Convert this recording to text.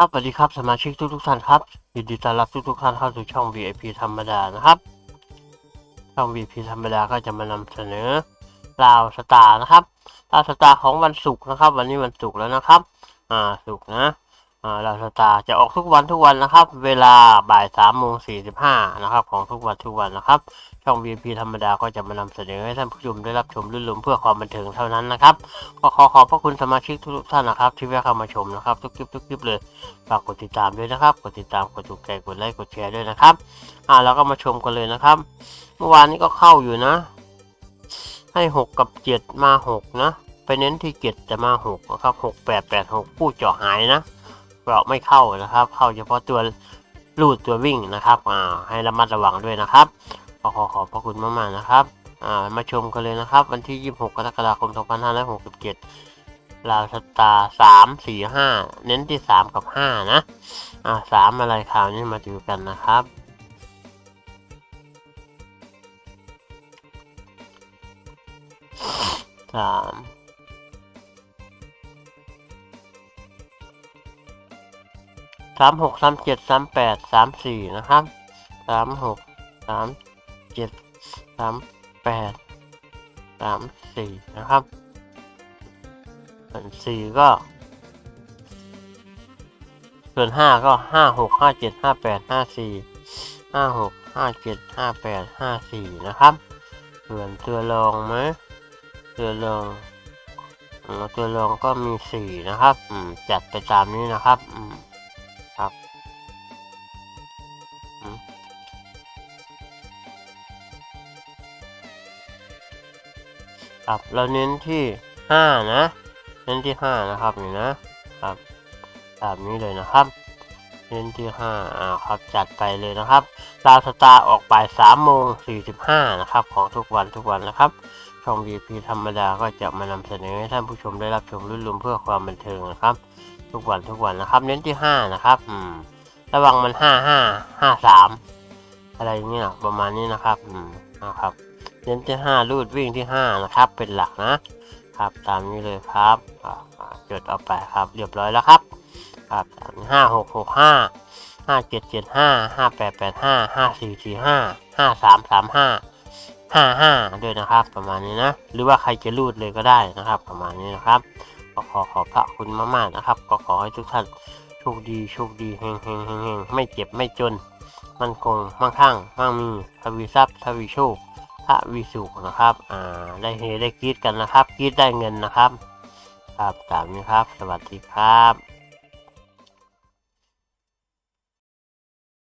ครับสวัสดีครับสมาชิกทุกทุกๆท่านครับยินดีต้อนรับทุกทุกๆท่านเข้าสู่ช่อง VIP ธรรมดานะครับ ช่อง VIP ธรรมดาก็จะมานำเสนอลาวสตาร์นะครับลาวสตาร์ของวันศุกร์นะครับ วันนี้วันศุกร์แล้วนะครับ อ่าศุกร์นะ ลาสตาจะออกทุกวันทุกวันนะครับ เวลาบ่ายสามโมงสี่สิบห้านะครับ ของทุกวันทุกวันนะครับ ช่อง VIP ธรรมดาก็จะมานำเสนอให้ท่านผู้ชมได้รับชมรื่นรมเพื่อความบันเทิงเท่านั้นนะครับก็ขอขอบพระคุณสมาชิกทุกท่านนะครับ ที่แวะเข้ามาชมนะครับทุกคลิปทุกคลิปเลยฝากกดติดตามด้วยนะครับ กดติดตามกดถูกใจกดไลค์กดแชร์ด้วยนะครับ อ่าเราก็มาชมกันเลยนะครับ เมื่อวานนี้ก็เข้าอยู่นะ ให้หกกับเจ็ดมาหกนะ ไปเน้นที่เจ็ดจะมาหกนะครับหกแปดแปดหกผู้เจาะหายนะ เกราะไม่เข้านะครับ เข้าเฉพาะตัวลูดตัววิ่งนะครับอ่าให้ระมัดระวังด้วยนะครับขอขอขอบพระคุณมากๆนะครับอ่ามาชมกันเลยนะครับ วันที่ 26 กรกฎาคม 2567ลาวสตาร์3 4 5 เน้นที่ 3 กับ 5 นะอ่า3อะไรข่าวนี้มาดูกันนะครับ3 สามหกสามเจ็ดสามแปดสามสี่นะครับสามหกสามเจ็ดสามแปดสามสี่นะครับส่วนสี่ก็ ส่วนห้าก็ห้าหกห้าเจ็ดห้าแปดห้าสี่ห้าหกห้าเจ็ดห้าแปดห้าสี่นะครับ ส่วนตัวรองไหมตัวรองตัวรองก็มีสี่นะครับ จัดไปตามนี้นะครับ ครับอืมครับเราเน้นที่ห้านะ เน้นที่ห้านะครับนี่นะครับตามนี้เลยนะครับเน้นที่ห้าอ่าครับจัดไปเลยนะครับดาวสตาร์ออกบ่ายสามโมงสี่สิบห้านะครับ ของทุกวันทุกวันนะครับช่อง VP ธรรมดาก็จะมานำเสนอให้ท่านผู้ชมได้รับชมรื่นรมเพื่อความบันเทิงนะครับ ทุกวันทุกวันนะครับ เน้นที่ห้านะครับอืมระวังมันห้าห้าห้าสามอะไรเงี้ยประมาณนี้นะครับอืมนะครับ เน้นที่ห้ารูดวิ่งที่ห้านะครับ เป็นหลักนะครับ ตามนี้เลยครับอ่าอ่าจดเอาไปครับเรียบร้อยแล้วครับครับห้าหกหกห้าห้าเจ็ดเจ็ดห้าห้าแปดแปดห้าห้าสี่สี่ห้าห้าสามสามห้าห้าห้าด้วยนะครับ ประมาณนี้นะ หรือว่าใครจะรูดเลยก็ได้นะครับ ประมาณนี้นะครับ ก็ขอขอบพระคุณมากๆนะครับ ก็ขอให้ทุกท่านโชคดีโชคดีเฮงเฮงเฮงเฮงไม่เจ็บไม่จน มันคงมั่งคั่งมั่งมีทวีทรัพย์ทวีโชคพระวีสุขนะครับ อ่า ได้เฮได้กรีดกันนะครับกรีดได้เงินนะครับ ครับตามนี้ครับ สวัสดีครับ